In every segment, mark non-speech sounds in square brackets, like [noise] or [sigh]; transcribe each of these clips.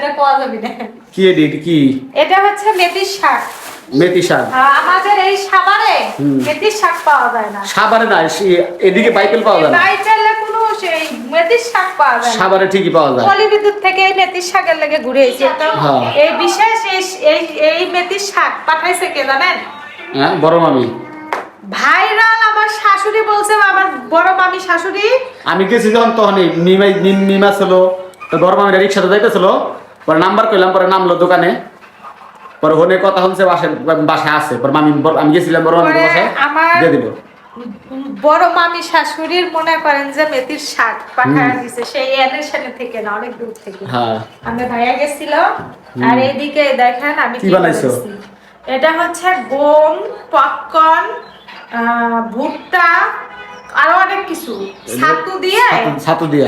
এটা পাওয়া যাবে না। কি এডি এডি কি? এটা হচ্ছে মেথির শাক। মেথি শাক? আমাদের এই। মেথির শাক পাওয়া যায় না। সাবারে না এদিকে বাইপেল পাওয়া যায় না? বাইচালে কোনো সেই মেথির শাক পাওয়া যায় না। সাবারে ঠিকই পাওয়া যায়। পলি বিদ্যুৎ থেকে এই মেথির শাকের লেগে ঘুরে এসেছি। তো হ্যাঁ। এই বিশেষ এই- এই মেথির শাক পাঠাইছে কে জানেন? হ্যাঁ বড় মামি। ভাইরাল আমার শাশুড়ি বলছে আমার বড় মামি শাশুড়ি। আমি গেছি যখন তখন মিম- মিমা ছিল তো বড় মামিরা রিক্সাতে যাইতেছিল পরে নাম্বার কইলাম পরে নামলো দোকানে। পরে হনে কথা হচ্ছে বাসায় বাসায় আছে। পরে মামি আমি গেছিলাম বড় পরে বাসায় দিয়ে দিল। বড় মামি শাশুড়ির মনে করেন যে মেথির শাক পাঠায় দিছে সেই এনেশনে থেকে না অনেক দূর থেকে। হ্যাঁ। আমি ভাইয়া গেছিল আর এইদিকে দেখেন আমি কি বানাইছো? এটা হচ্ছে গম পপকর্ন ভুট্টা আরও অনেক কিছু। ছাতু দিয়ে ছাতু- দিয়া।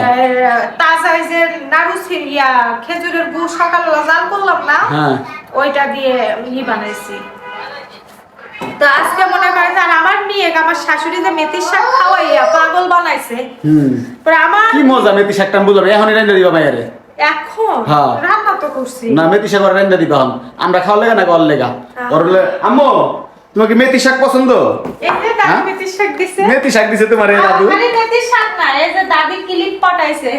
তাজা যে নাড়ু খেজুরের গুড় সকালবেলা জাল করলাম না হ্যাঁ। ওইটা দিয়ে ই বানাইছি। তো আজকে মনে করেন আর আমার মেয়ে আমার শাশুড়ি যে মেথির শাক খাওয়াইয়া পাগল বানাইছে হুম। আমার কি মজা মেথি শাকটা এখন দিবা এখন? হ্যাঁ। রান্না তো করছি। না মেথি শাক ওরা রান্না দিবা আমরা খাওয়া লেগা না কল লেগা? ওর বলে আম্মু তোমার কি মেথি শাক পছন্দ? দাদি হ্যাঁ? শাক দিছে? মেথি শাক দিছে তোমার দাদু। খালি মেথির শাক না এই যে দাদি ক্লিপ পাঠাইছে।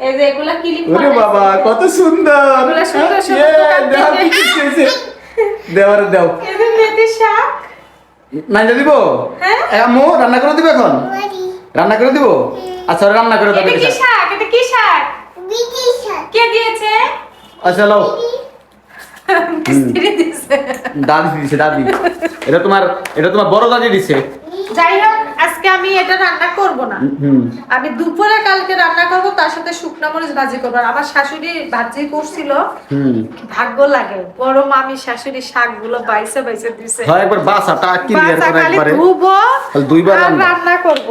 এই যে এগুলা ক্লিপ ওরে বাবা কত সুন্দর। এগুলো সুন্দর সুন্দর ইয়ে, দোকান দেও। দিছে দেওয়ার দেও এই যে মেথির শাক। নাইজা দিব? হ্যাঁ? এ, আম্মু রান্না করে দিব এখন? রান্না করে দিব? আচ্ছা রান্না করে এটা কি শাক? এটা কি শাক? কে দিয়েছে? আচ্ছা লাও [laughs] মিস্ত্রি দাদি দিছে দাদি এটা তোমার এটা তোমার বড় দাদি দিছে। যাই হোক আজকে আমি এটা রান্না করব না। আমি দুপুরে কালকে রান্না করব তার সাথে শুকনো মরিচ ভাজি করব। আমার শাশুড়ি ভাজি করছিল। ভাগ্য লাগে। বড় মামি শাশুড়ি শাকগুলো বাইসে বাইসে দিছে। হয় একবার বাসাটা ক্লিয়ার বাসা করে খালি একবারে। ধুবো দুইবার রান্না। করব।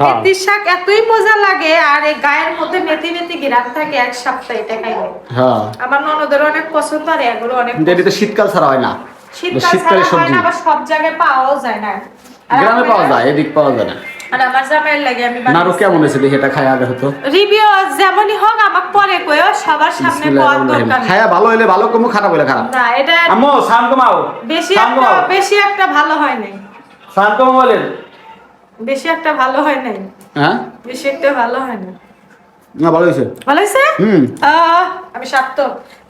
মেথির শাক এতই মজা লাগে আর এই গায়ের মধ্যে মেথি মেথি গিরান থাকে এক সপ্তাহ এটা খাইলে হ্যাঁ। আমার ননদের অনেক পছন্দ আর এগুলো অনেক কিন্তু এটা তো শীতকাল ছাড়া হয় না। শীতকাল শীতকালে ছাড়া হয় না আবার সব জায়গায় পাওয়াও যায় না। গ্রামে পাওয়া যায় এদিক পাওয়া যায় না। আর আমার জামাইয়ের লাগে আমি নাড়ু কেমন হয়েছে দেখি এটা খাই আগে হতো। রিভিউ যেমনই হোক আমাকে পরে কইও সবার সামনে। দরকার খায়া ভালো হইলে ভালো কমু খারাপ হইলে খারাপ। না এটা আম্মু সাউন্ড কমাও। বেশি একটা বেশি একটা ভালো হয় নাই সাউন্ড কমাও বলেন। বেশি একটা ভালো হয় নাই। হ্যাঁ? বেশি একটা ভালো হয় না না ভালো হয়েছে। ভালো হয়েছে? হুম। আমি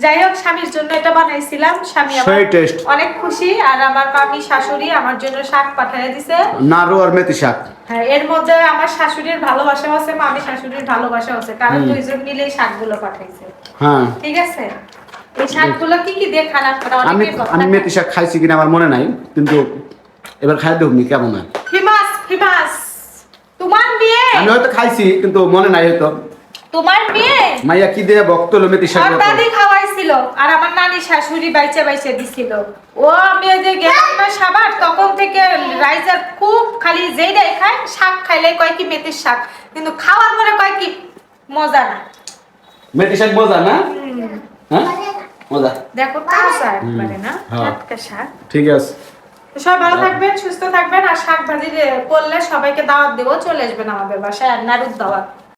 যাই হোক স্বামীর জন্য এটা বানাইছিলাম। স্বামী আমার টেস্ট অনেক খুশি আর আমার মামি শাশুড়ি আমার জন্য শাক পাঠিয়ে দিছে। নাড়ু আর মেথি শাক। হ্যাঁ এর মধ্যে আমার শাশুড়ির ভালোবাসা আছে মামি শাশুড়ির ভালোবাসা আছে কারণ দুইজন মিলে শাকগুলো পাঠাইছে। হ্যাঁ। ঠিক আছে? এই শাকগুলো কি কি দিয়ে খান আপনারা আমি মেথি শাক খাইছি কিনা আমার মনে নাই কিন্তু এবার খাই দেখুন কেমন হয় ফিমাস ফিমাস তোমার মেয়ে আমি হয়তো খাইছি কিন্তু মনে নাই হয়তো। তোমার মেয়ে? মাইয়া কি দিয়ে বক্ত মেথি শাক দাদি খাওয়াইছিল আর আমার নানি শাশুড়ি বাইচে বাইচে দিছিল। ও আমি ওই যে গেলাম না সাবার তখন থেকে রাইজার খুব খালি যেই দেয় খায় শাক খাইলে কয় কি মেথির শাক কিন্তু খাওয়ার পরে কয় কি মজা না। মেথি শাক মজা না? হ্যাঁ? মজা। দেখো তাজা একবারে না হ্যাঁ। শাক। ঠিক আছে। তো সবাই ভালো থাকবেন সুস্থ থাকবেন আর শাক ভাজি করলে সবাইকে দাওয়াত দেবো চলে আসবেন আমাদের বাসায় আর নাড়ুর দাওয়াত।